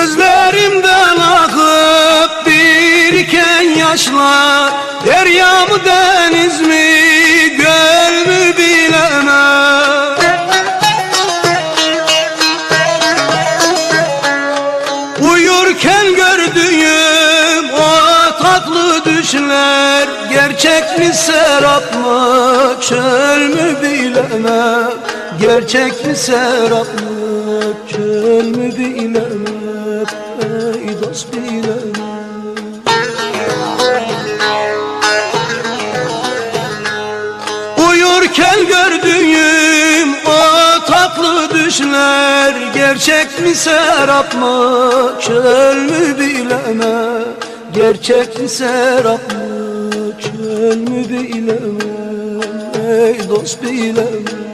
Gözlerimden akıp biriken yaşlar Derya mı deniz mi göl mü bilemem. Uyurken gördüğüm o tatlı düşler Gerçek mi serap mı çöl mü bilemem. Gerçek mi serap mı? Mü bilemem Ey dost bilemem Uyurken gördüğüm o tatlı düşler Gerçek mi serap mı çöl mü bilemem Gerçek mi serap mı çöl mü bilemem Ey dost bilemem